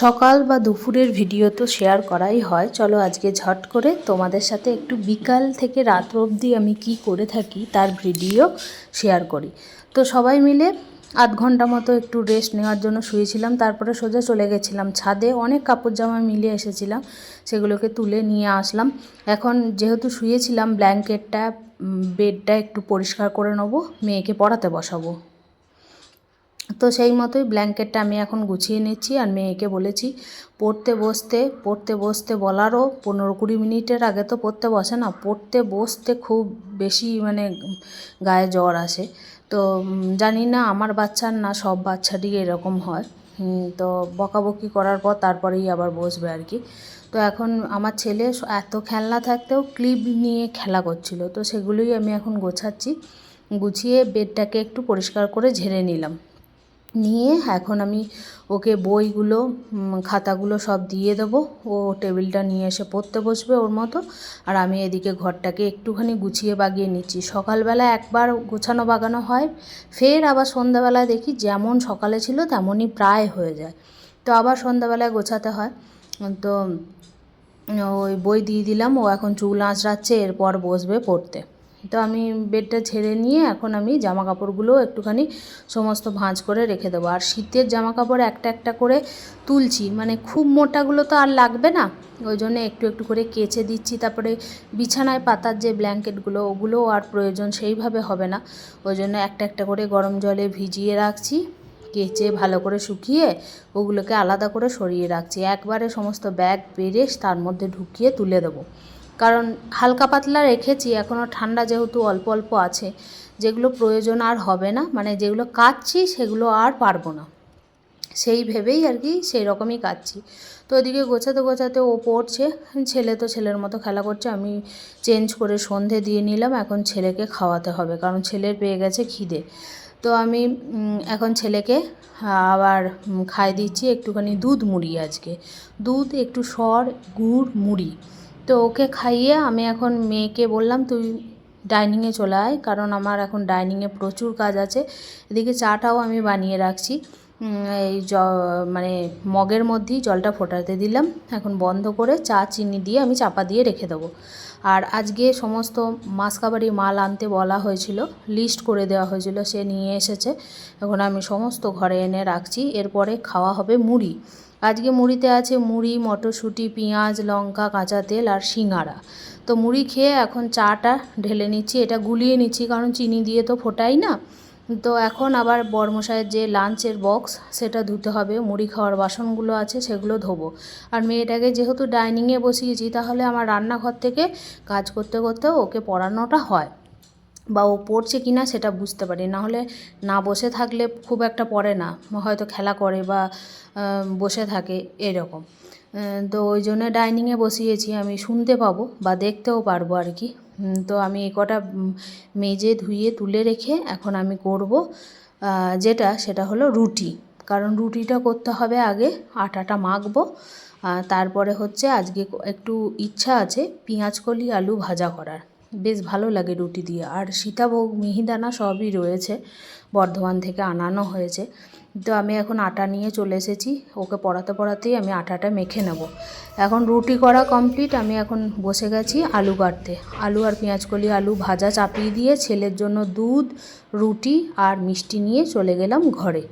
সকাল বা দুপুরের ভিডিও তো শেয়ার করাই হয়। চলো আজকে ঝট করে তোমাদের সাথে একটু বিকাল থেকে রাত অবধি আমি কি করে থাকি তার ভিডিও শেয়ার করি। তো সবাই মিলে আধ ঘণ্টা মতো একটু রেস্ট নেওয়ার জন্য শুয়েছিলাম। তারপরে সোজা চলে গেছিলাম ছাদে। অনেক কাপড় জামা মিলে এসেছিলাম। সেগুলোকে তুলে নিয়ে আসলাম। এখন যেহেতু শুয়েছিলাম ব্ল্যাঙ্কেটটা বেডটা একটু পরিষ্কার করে নেব, মেয়েকে পড়াতে বসাবো। তো সেই মতোই ব্ল্যাঙ্কেটটা আমি এখন গুছিয়ে নিচ্ছি আর মেয়েকে বলেছি, পড়তে বসতে পড়তে বসতে বলারও পনেরো কুড়ি মিনিটের আগে তো পড়তে বসে না, পড়তে বসতে খুব বেশি মানে গায়ে জ্বর আসে। তো জানি না আমার বাচ্চার না সব বাচ্চারই এরকম হয়। তো বকাবকি করার পর তারপরেই আবার বসবে আর কি। তো এখন আমার ছেলে এত খেলনা থাকতেও ক্লিপ নিয়ে খেলা করছিল, তো সেগুলোই আমি এখন গোছাচ্ছি। গুছিয়ে বেডটাকে একটু পরিষ্কার করে ঝেড়ে নিলাম। নিয়ে এখন আমি ওকে বইগুলো খাতাগুলো সব দিয়ে দেবো। ও টেবিলটা নিয়ে এসে পড়তে বসবে ওর মতো। আর আমি এদিকে ঘরটাকে একটুখানি গুছিয়ে বাগিয়ে নিচ্ছি। সকালবেলা একবার গোছানো বাগানো হয়, ফের আবার সন্ধ্যাবেলায় দেখি যেমন সকালে ছিল তেমনই প্রায় হয়ে যায়। তো আবার সন্ধ্যাবেলায় গোছাতে হয়। তো ওই বই দিয়ে দিলাম। ও এখন চুল আঁচড়াচ্ছে, এরপর বসবে পড়তে। তো আমি বেডটা ছেড়ে নিয়ে এখন আমি জামা কাপড়গুলো একটুখানি সমস্ত ভাঁজ করে রেখে দেবো। আর শীতের জামা কাপড় একটা একটা করে তুলছি মানে খুব মোটাগুলো তো আর লাগবে না। ওই জন্য একটু একটু করে কেচে দিচ্ছি, তারপরে বিছানায় পাতার যে ব্ল্যাঙ্কেটগুলো ওগুলোও আর প্রয়োজন সেইভাবে হবে না। ওই জন্য একটা একটা করে গরম জলে ভিজিয়ে রাখছি, কেচে ভালো করে শুকিয়ে ওগুলোকে আলাদা করে সরিয়ে রাখছি। একবারে সমস্ত ব্যাগ বেড়ে তার মধ্যে ঢুকিয়ে তুলে দেবো। কারণ হালকা পাতলা রেখেছি এখনও ঠান্ডা যেহেতু অল্প অল্প আছে, যেগুলো প্রয়োজন আর হবে না মানে যেগুলো কাচ্ছি সেগুলো আর পারব না। সেই ভেবেই আর কি সেই রকমই কাচ্ছি তো ওদিকে গোছাতে গোছাতে ও পড়ছে, ছেলে তো ছেলের মতো খেলা করছে, আমি চেঞ্জ করে সন্ধে দিয়ে নিলাম, এখন ছেলেকে খাওয়াতে হবে, কারণ ছেলের পেয়ে গেছে খিদে। তো আমি এখন ছেলেকে, আবার খাই দিচ্ছি, একটুখানি দুধ মুড়ি আজকে। দুধ, একটু সর, গুড়, মুড়ি। তো ওকে খাইয়ে আমি এখন মেয়েকে বললাম, তুই ডাইনিংয়ে চলে আয়। কারণ আমার এখন ডাইনিংয়ে প্রচুর কাজ আছে। এদিকে চাটাও আমি বানিয়ে রাখছি। এই জ মানে মগের মধ্যেই জলটা ফোটাতে দিলাম। এখন বন্ধ করে চা, চিনি দিয়ে আমি চাপা দিয়ে রেখে দেবো। আর আজকে সমস্ত মাসকাবারি মাল আনতে বলা হয়েছিল লিস্ট করে দেওয়া হয়েছিল, সে নিয়ে এসেছে। এখন আমি সমস্ত ঘরে এনে রাখছি। এরপরে খাওয়া হবে মুড়ি। আজকে মুড়িতে আছে মুড়ি, মটরশুঁটি, পেঁয়াজ, লঙ্কা, কাঁচা তেল আর শিঙাড়া তো মুড়ি খেয়ে এখন চাটা ঢেলে নিচ্ছি, এটা গুলিয়ে নিচ্ছি, কারণ চিনি দিয়ে তো ফোটাই না। তো এখন আবার বরমশাইয়ের যে লাঞ্চের বক্স, সেটা ধুতে হবে। মুড়ি খাওয়ার বাসনগুলো আছে, সেগুলো ধোবো। আর মেয়েটাকে যেহেতু ডাইনিংয়ে বসিয়েছি, তাহলে আমার রান্নাঘর থেকে কাজ করতে করতে ওকে পড়ানোটা হয়। বা ও পড়ছে কি না সেটা বুঝতে পারি নাহলে না বসে থাকলে খুব একটা পড়ে না। হয়তো খেলা করে বা বসে থাকে এরকম। তো ওই জন্য ডাইনিংয়ে বসিয়েছি। আমি শুনতে পাবো বা দেখতেও পারব আর কি। তো আমি এ কটা মেজে ধুয়ে তুলে রেখে এখন আমি করব যেটা, সেটা হলো রুটি। কারণ রুটিটা করতে হবে আগে, আটাটা মাখবো তারপরে হচ্ছে আজকে একটু ইচ্ছা আছে পেঁয়াজকলি আলু ভাজা করার। বেশ ভালো লাগে রুটি দিয়ে। আর সীতাভোগ মিহিদানা সবই রয়েছে, বর্ধমান থেকে আনানো হয়েছে। তো আমি এখন আটা নিয়ে চলে এসেছি। ওকে পড়াতে পড়াতেই আমি আটাটা মেখে নেব। এখন রুটি করা কমপ্লিট। আমি এখন বসে গেছি আলু কাটতে। আলু আর পেঁয়াজকলি আলু ভাজা চাপিয়ে দিয়ে ছেলের জন্য দুধ, রুটি আর মিষ্টি নিয়ে চলে গেলাম ঘরে।